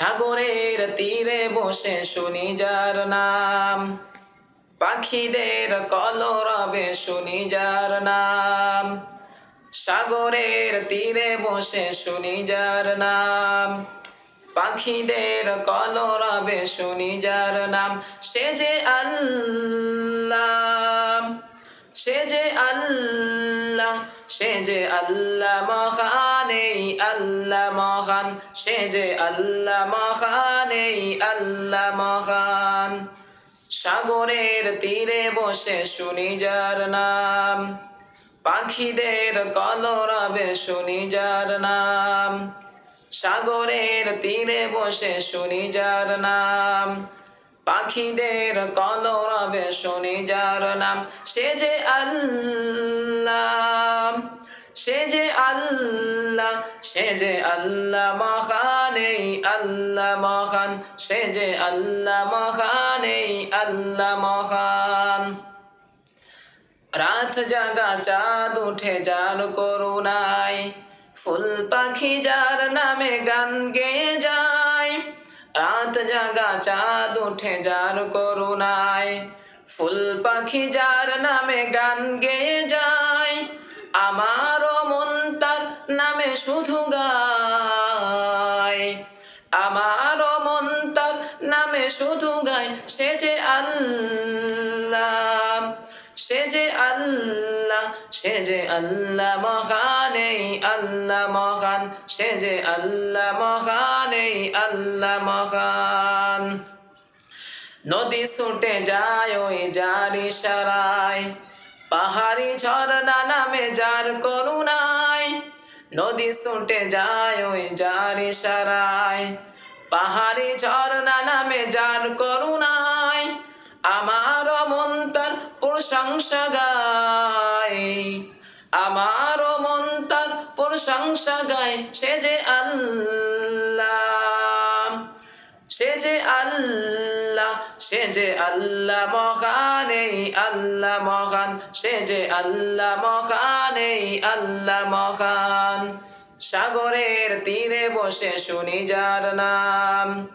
সাগরের তীরে বসে শুনি যার নাম। পাখিদের কলরবে শুনি যার নাম। সাগরের তীরে বসে শুনি যার নাম। পাখিদের কলরবে শুনি যার নাম। সে যে আল্লাহ, সে যে আল্লাহ, সে যে আল্লাহ মহান এই আল্লাহ মহান। সে যে আল্লাহ মহান এই আল্লাহ মহান। সাগরের তীরে বসে শুনি যার নাম। পাখিদের কলরবে শুনি যার নাম। সাগরের তীরে বসে শুনি যার নাম। পাখিদের কলরবে শুনি যার নাম। সে যে আল্লাহ সে যে আল্লাহ, সে যে আল্লাহ মহান আল্লাহ মহান, সে যে আল্লাহ মহান আল্লাহ মহান। রাত জাগা চাঁদ উঠে যার করুণায়, ফুল পাখি যার নামে গান গেয়ে যায়। রাত জাগা চাঁদ উঠে যার করুণায়, ফুল পাখি যার নামে গান গেয়ে যায়। আমারও মন তার নামে শুধু গায় সে যে আল্লাহ, সে যে আল্লাহ, সে যে আল্লাহ মহান, এই আল্লাহ মহান, সে যে আল্লাহ মহান, এই আল্লাহ মহান। নদী ছুটে যায় ওই যার ইশারায় পাহাড়ি ঝর্ণা নামে যার করুণায় নদী ছুটে যায় ওই যার ইশারায় পাহাড়ি ঝর্ণা নামে যার করুণায়, আমার মন তার প্রশংসা গায়। আমার মন তার প্রশংসা গায় সে যে আল্লাহ, সে যে আল্লাহ। সে যে আল্লাহ মহান আল্লাহ মহান। সে যে আল্লাহ মহান আল্লাহ মহান। সাগরের তীরে বসে শুনি যার নাম।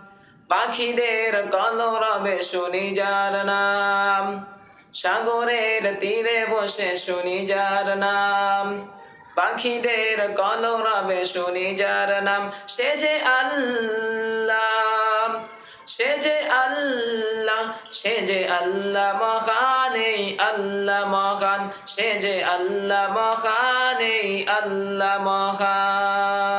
পাখিদের কলরবে শুনি যার নাম। সাগরের তীরে বসে শুনি যার নাম। পাখিদের কলরবে শুনি যার নাম। সে যে আল্লাহ সে যে আল্লাহ, সে যে আল্লাহ মহান, এই আল্লাহ মহান। সে যে আল্লাহ মহান, এই আল্লাহ মহান।